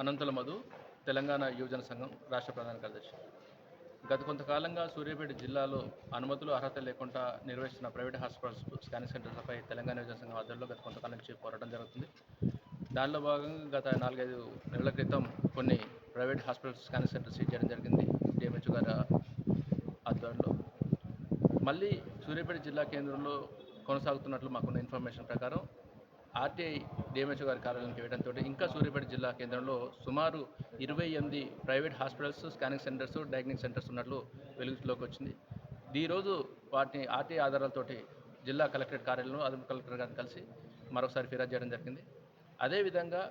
అనంతుల మధు తెలంగాణ యువజన సంఘం రాష్ట్ర ప్రధాన కార్యదర్శి. గత కొంతకాలంగా సూర్యాపేట జిల్లాలో అనుమతులు అర్హత లేకుండా నిర్వహిస్తున్న ప్రైవేట్ హాస్పిటల్స్ స్కానింగ్ సెంటర్లపై తెలంగాణ యువజన సంఘం ఆధ్వర్యంలో గత కొంతకాలం నుంచి పోరాటం జరుగుతుంది. దానిలో భాగంగా గత నాలుగైదు నెలల క్రితం కొన్ని ప్రైవేట్ హాస్పిటల్స్ స్కానింగ్ సెంటర్స్ చేయడం జరిగింది డిఎంహెచ్ గారి ఆధ్వర్యంలో. మళ్ళీ సూర్యాపేట జిల్లా కేంద్రంలో కొనసాగుతున్నట్లు మాకున్న ఇన్ఫర్మేషన్ ప్రకారం ఆర్టీఐ డిఎంహెచ్ఓ గారి కార్యాలయానికి వేయడంతో ఇంకా సూర్యాపేట జిల్లా కేంద్రంలో సుమారు ఇరవై ఎనిమిది private hospitals scanning centres diagnostic centres ఉన్నట్లు వెలుగులోకి వచ్చింది. ఈరోజు వాటిని ఆర్టీఐ ఆధారాలతోటి జిల్లా కలెక్టరేట్ కార్యాలయంలో అదనపు కలెక్టర్ గారిని కలిసి మరొకసారి ఫిర్యాదు చేయడం జరిగింది. అదేవిధంగా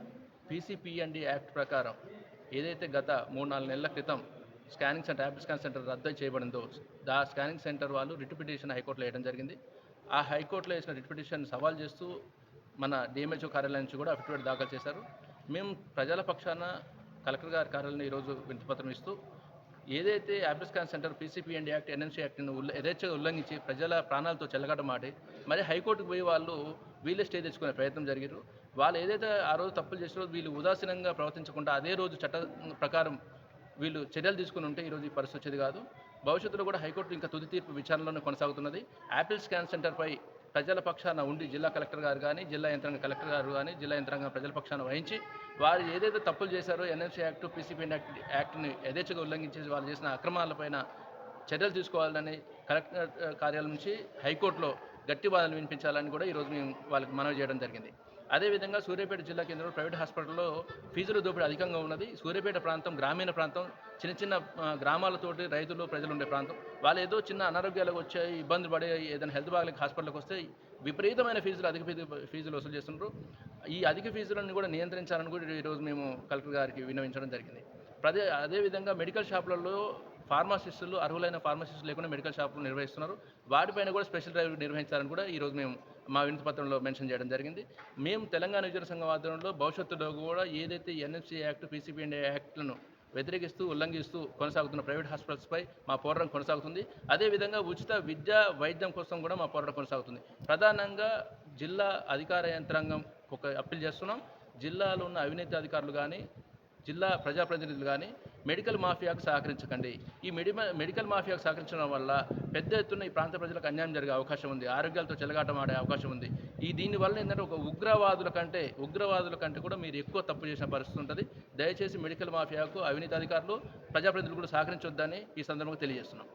పీసీపీఎండి యాక్ట్ ప్రకారం ఏదైతే గత మూడు నాలుగు నెలల క్రితం scanning centre Apple scan centre రద్దు చేయబడిందో ఆ స్కానింగ్ సెంటర్ వాళ్ళు రిట్ పిటిషన్ హైకోర్టులో వేయడం జరిగింది. ఆ హైకోర్టులో వేసిన రిట్ పిటిషన్ సవాల్ చేస్తూ మన డిఎంహెచ్ఓ కార్యాలయం నుంచి కూడా అఫిడవిట్ దాఖలు చేశారు. మేము ప్రజల పక్షాన కలెక్టర్ గారి కార్యాలయంలో ఈరోజు వినతిపత్రం ఇస్తూ ఏదైతే Apple scan centre PCPNDT act NNC యాక్ట్ను ఉల్ల యథేచ్ఛగా ఉల్లంఘించి ప్రజల ప్రాణాలతో చెలగటమాడి మరి హైకోర్టుకు పోయి వాళ్ళు వీళ్ళే స్టే తెచ్చుకునే ప్రయత్నం జరిగారు వాళ్ళు ఏదైతే ఆ రోజు తప్పులు చేసారో వీళ్ళు ఉదాసీనంగా ప్రవర్తించకుండా అదే రోజు చట్ట ప్రకారం వీళ్ళు చర్యలు తీసుకుని ఉంటే ఈరోజు ఈ పరిస్థితి వచ్చేది కాదు. భవిష్యత్తులో కూడా హైకోర్టు ఇంకా తుది తీర్పు విచారణలోనే కొనసాగుతున్నది. యాపిల్ స్కాన్ సెంటర్పై ప్రజల పక్షాన ఉండి జిల్లా కలెక్టర్ గారు కానీ జిల్లా యంత్రాంగ కలెక్టర్ గారు కానీ జిల్లా యంత్రాంగం ప్రజల పక్షాన వహించి వారు ఏదైతే తప్పులు చేశారో ఎన్ఎంసీ యాక్ట్ పీసీపీ యాక్ట్ యాక్ట్ని యథేచ్ఛగా ఉల్లంఘించేసి వాళ్ళు చేసిన అక్రమాలపైన చర్యలు తీసుకోవాలని కలెక్టర్ కార్యాలయం నుంచి హైకోర్టులో గట్టి వాదనలు వినిపించాలని కూడా ఈరోజు మేము వాళ్ళకి మనవి చేయడం జరిగింది. అదేవిధంగా సూర్యాపేట జిల్లా కేంద్రంలో ప్రైవేట్ హాస్పిటల్లో ఫీజుల దోపిడీ అధికంగా ఉన్నది. సూర్యాపేట ప్రాంతం గ్రామీణ ప్రాంతం. చిన్న చిన్న గ్రామాలతోటి రైతులు ప్రజలు ఉండే ప్రాంతం. వాళ్ళు ఏదో చిన్న అనారోగ్యాలకు వచ్చే ఇబ్బంది పడే ఏదైనా హెల్త్ బాగాలేక హాస్పిటల్కి వస్తే విపరీతమైన ఫీజులు అధిక ఫీజు ఫీజులు వసూలు చేస్తున్నారు ఈ అధిక ఫీజులను కూడా నియంత్రించాలని కూడా ఈరోజు మేము కలెక్టర్ గారికి విన్నవించడం జరిగింది. అదే అదేవిధంగా మెడికల్ షాపులలో ఫార్మాసిస్టులు అర్హులైన ఫార్మాసిస్టులు లేకుండా మెడికల్ షాపులు నిర్వహిస్తున్నారు. వాటిపైన కూడా స్పెషల్ డ్రైవ్ నిర్వహించాలని కూడా ఈరోజు మేము మా వినతి పత్రంలో మెన్షన్ చేయడం జరిగింది. మేము తెలంగాణ యువజన సంఘం ఆధ్వర్యంలో భవిష్యత్తులో కూడా ఏదైతే ఎన్ఎఫ్సి యాక్ట్ పీసీపీఎండే యాక్ట్లను వ్యతిరేకిస్తూ ఉల్లంఘిస్తూ కొనసాగుతున్న ప్రైవేట్ హాస్పిటల్స్పై మా పోరాటం కొనసాగుతుంది. అదేవిధంగా ఉచిత విద్య వైద్యం కోసం కూడా మా పోరాటం కొనసాగుతుంది. ప్రధానంగా జిల్లా అధికార యంత్రాంగం ఒక అప్పీల్ చేస్తున్నాం. జిల్లాలో ఉన్న అవినీతి అధికారులు కానీ జిల్లా ప్రజాప్రతినిధులు కానీ మెడికల్ మాఫియాకు సహకరించకండి. ఈ మెడి మెడికల్ మాఫియాకు సహకరించడం వల్ల పెద్ద ఎత్తున ఈ ప్రాంత ప్రజలకు అన్యాయం జరిగే అవకాశం ఉంది. ఆరోగ్యాలతో చెలగాటం ఆడే అవకాశం ఉంది. ఈ దీనివల్ల ఏంటంటే ఒక ఉగ్రవాదుల కంటే ఉగ్రవాదుల కంటే కూడా మీరు ఎక్కువ తప్పు చేసిన పరిస్థితి ఉంటుంది. దయచేసి మెడికల్ మాఫియాకు అవినీతి అధికారులు ప్రజాప్రతినిధులు కూడా సహకరించొద్దని ఈ సందర్భంగా తెలియజేస్తున్నాం.